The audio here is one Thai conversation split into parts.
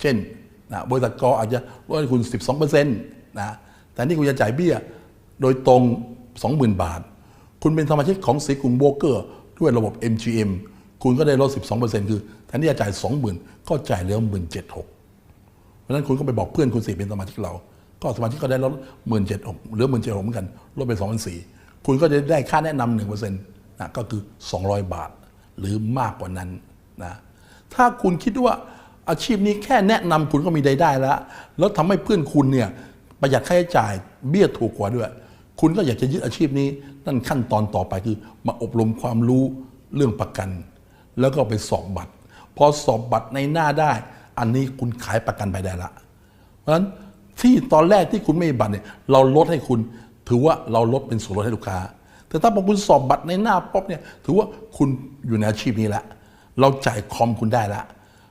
เช่นนะบริษัทกออาจจะลดให้คุณ 12%นะแต่นี่คุณจะจ่ายเบี้ยโดยตรง 20,000 บาท คุณเป็นสมาชิกของสีกรุงโบรกเกอร์ด้วยระบบ MGM คุณก็ได้ลด 12%คือแทนที่จะจ่าย 20,000 ก็จ่ายเหลือ17,600เพราะฉะนั้นคุณก็ไปบอกเพื่อนคุณสิเป็นสมาชิกเรา ก็สมาชิกก็ได้ลดหมื่นเจ็ดหกเหลือหมื่นเจ็ดหกเหมือนกันลดไปสองพันสี่คุณก็จะได้ค่าแนะนำหนึ่งเปอร์เซ็นต์นะก็คือ 200 บาท หรือมากกว่านั้นนะถ้าคุณคิดว่า อาชีพนี้แค่แนะนำคุณก็มีรายได้แล้ว แล้วทำให้เพื่อนคุณเนี่ยประหยัดค่าใช้จ่ายเบี้ยถูกกว่าด้วย คุณก็อยากจะยึดอาชีพนี้นั่นขั้นตอนต่อไปคือ มาอบรมความรู้เรื่องประกัน แล้วก็ไปสอบบัตร พอสอบบัตรในหน้าได้ อันนี้คุณขายประกันไปได้ละ เพราะฉะนั้นที่ตอนแรกที่คุณไม่มีบัตรเนี่ยเราลดให้คุณ ถือว่าเราลดเป็นส่วนลดให้ลูกค้า แต่ถ้าพอคุณสอบบัตรในหน้าป๊บเนี่ยถือว่าคุณอยู่ในอาชีพนี้ล้วเราจ่ายคอมคุณได้แล้ว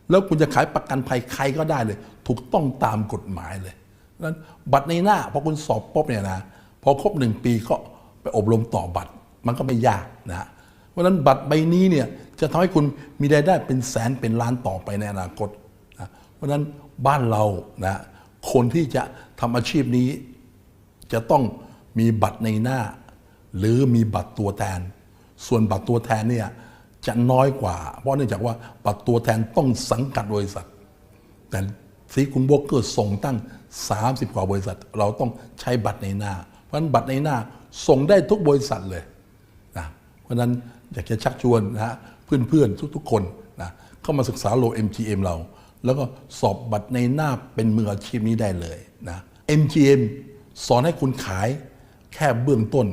แล้วคุณจะขายประกันภัยใครก็ได้เลย ถูกต้องตามกฎหมายเลยนั้นบัตรในหน้าพอคุณสอบปุ๊บเนี่ยนะพอครบหนึ่งปีก็ไปอบรมต่อบัตรมันก็ไม่ยากนะเพราะฉะนั้นบัตรใบนี้เนี่ยจะทำให้คุณมีรายได้เป็นแสนเป็นล้านต่อไปในอนาคตนะเพราะฉะนั้นบ้านเรานะคนที่จะทำอาชีพนี้ จะต้องมีบัตรในหน้า หรือมีบัตรตัวแทน ส่วนบัตรตัวแทนเนี่ย จะน้อยกว่า เพราะเนื่องจากว่าบัตรตัวแทนต้องสังกัดบริษัท แต่สีกรุงโบกเกอร์ส่งตั้ง 30 กว่าบริษัท เราต้องใช้บัตรในหน้า เพราะฉะนั้นบัตรในหน้าส่งได้ทุกบริษัทเลยนะเพราะฉะนั้นอยากจะชักชวนนะฮะเพื่อนๆ ทุกๆ คนนะเข้ามาศึกษาโล MGM เรา แล้วก็สอบบัตรในหน้าเป็นมืออาชีพนี้ได้เลยนะ MGM สอนให้คุณขายแค่เบื้องต้น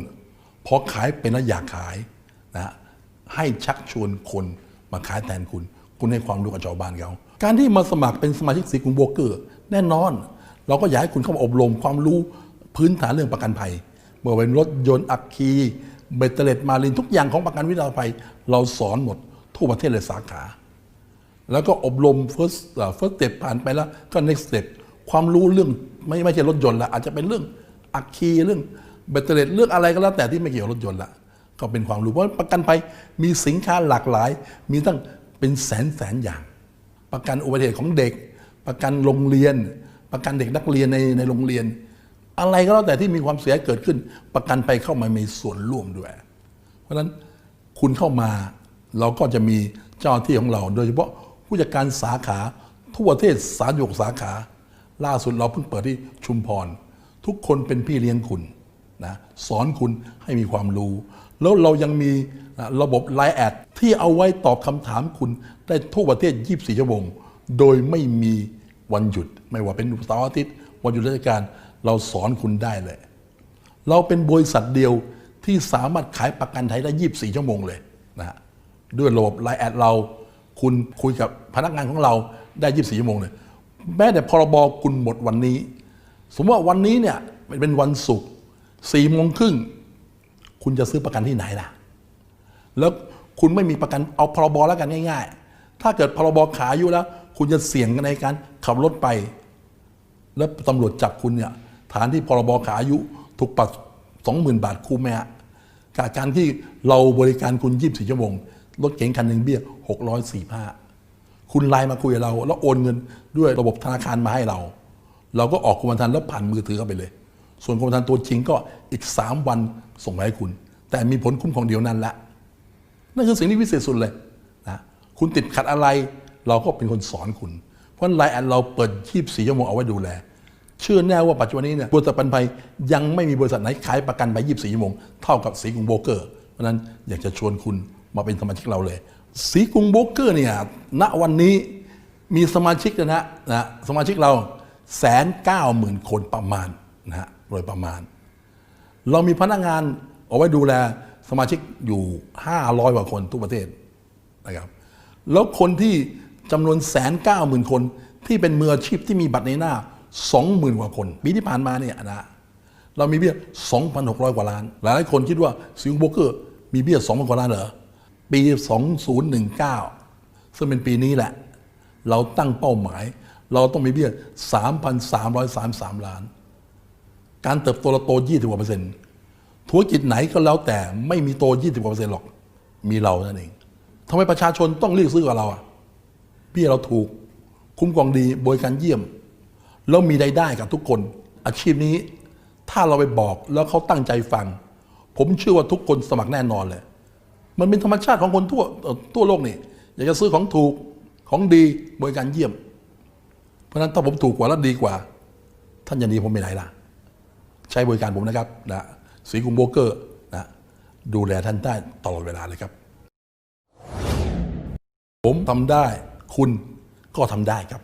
พอขายเป็นแล้วอยากขายนะ ให้ชักชวนคนมาขายแทนคุณ คุณให้ความรู้กับชาวบ้านเขา การที่มาสมัครเป็นสมาชิกสีกรุงโบรกเกอร์แน่นอน เราก็อยากให้คุณเข้ามาอบรมความรู้พื้นฐานเรื่องประกันภัยเมื่อเป็นรถยนต์อัคคีเบตเตอร์เลตมารินทุกอย่างของประกันวินาภัย เราสอนหมดทั่วประเทศเลยสาขา แล้วก็อบรม first เอ่อ first step ผ่านไปแล้วก็ next step ความรู้เรื่องไม่ไม่ใช่รถยนต์ละอาจจะเป็นเรื่องอัคคีเรื่องแบตเตอรี่เรื่องอะไรก็แล้วแต่ที่ไม่เกี่ยวกับรถยนต์ละ ก็เป็นความรู้เพราะประกันภัยมีสินค้าหลากหลาย มีตั้งเป็นแสนแสนอย่าง ประกันอุบัติเหตุของเด็ก ประกันโรงเรียน ประกันเด็กนักเรียนในในโรงเรียน อะไรก็แล้วแต่ที่มีความเสียเกิดขึ้น ประกันภัยเข้ามามีส่วนร่วมด้วย เพราะฉะนั้นคุณเข้ามาเราก็จะมีเจ้าที่ของเรา โดยเฉพาะผู้จัดการสาขาทั่วประเทศสามยกสาขา ล่าสุดเราเพิ่งเปิดที่ชุมพร ทุกคนเป็นพี่เลี้ยงคุณ นะสอนคุณให้มีความรู้ แล้วเรายังมีนะระบบไลน์แอดที่เอาไว้ตอบคำถามคุณได้ทั่วประเทศ 24 ชั่วโมง โดยไม่มีวันหยุด ไม่ว่าเป็นเสาร์อาทิตย์ วันหยุดราชการเราสอนคุณได้เลย เราเป็นบริษัทเดียวที่สามารถขายประกันไทยได้ 24 ชั่วโมงเลยนะฮะด้วยระบบไลน์แอดเรา คุณคุยกับพนักงานของเราได้ 24 ชั่วโมงเลย แม้แต่พรบคุณหมดวันนี้ สมมติว่าวันนี้เนี่ยเป็นวันศุกร์ สี่โมงครึ่งคุณจะซื้อประกันที่ไหนล่ะ แล้วคุณไม่มีประกันเอาพรบแล้วกันง่าย ๆ ถ้าเกิดพรบขาอายุแล้ว คุณจะเสี่ยงในการขับรถไป แล้วตำรวจจับคุณเนี่ยฐานที่พรบขาอายุถูกปรับสองหมื่นบาทคุ้มไหมฮะกับการที่เราบริการคุณยี่สิบสี่ชั่วโมงรถเก๋งคันหนึ่งเบี้ยหกร้อยสี่ห้าคุณไลน์มาคุยกับเรา แล้วโอนเงินด้วยระบบธนาคารมาให้เรา เราก็ออกกรมธรรม์แล้วผ่านมือถือเข้าไปเลย ส่วนกรมธรรม์ตัวจริงก็อีกสามวันส่งไปให้คุณ แต่มีผลคุ้มของเดียวนั้นละนั่นคือสิ่งที่พิเศษสุดเลยนะคุณติดขัดอะไรเราก็เป็นคนสอนคุณ เพราะไลน์แอดเราเปิด 24 ชั่วโมงเอาไว้ดูแล เชื่อแน่ว่าปัจจุบันนี้เนี่ยบริษัทประกันภัยยังไม่มีบริษัทไหนขายประกันไป 24 ชั่วโมง เท่ากับสีกรุงโบเกอร์ เพราะฉะนั้นอยากจะชวนคุณมาเป็นสมาชิกเราเลย สีกรุงโบเกอร์เนี่ยณวันนี้มีสมาชิกนะฮะนะสมาชิกเราแสนเก้าหมื่นคนประมาณ นะฮะโดยประมาณ เรามีพนักงานเอาไว้ดูแลสมาชิกอยู่ 500กว่าคนทุกประเทศนะครับแล้วคนที่จำนวนแสนเก้าหมื่นคน ที่เป็นมืออาชีพที่มีบัตรในหน้า 20,000 กว่าคน ปีที่ผ่านมาเนี่ยนะเรามีเบี้ย 2,600 กว่าล้าน หลายคนคิดว่าสิงคโปร์เกอร์มีเบี้ย 2,000 กว่าล้านเหรอ ปี 2019 ซึ่งเป็นปีนี้แหละ เราตั้งเป้าหมาย เราต้องมีเบี้ย 3,333 ล้าน การเติบโตเราโต 20กว่าเปอร์เซ็นต์ธุรกิจไหนก็แล้วแต่ไม่มีโต 20กว่าเปอร์เซ็นต์หรอก มีเรานั่นเองทำไมประชาชนต้องเรียกซื้อกับเราอะเบี้ยเราถูกคุ้มครองดีบริการเยี่ยม แล้วมีรายได้กับทุกคน อาชีพนี้ถ้าเราไปบอกแล้วเขาตั้งใจฟัง ผมเชื่อว่าทุกคนสมัครแน่นอนเลย มันเป็นธรรมชาติของคนทั่วทั่วโลกนี่อยากจะซื้อของถูกของดีบริการเยี่ยม เพราะฉะนั้นถ้าผมถูกกว่าและดีกว่า ท่านจะหนีผมไปไหนล่ะ ใช้บริการผมนะครับนะสีกุมโบเกอร์นะดูแลท่านได้ตลอดเวลาเลยครับ ผมทำได้คุณก็ทำได้ครับ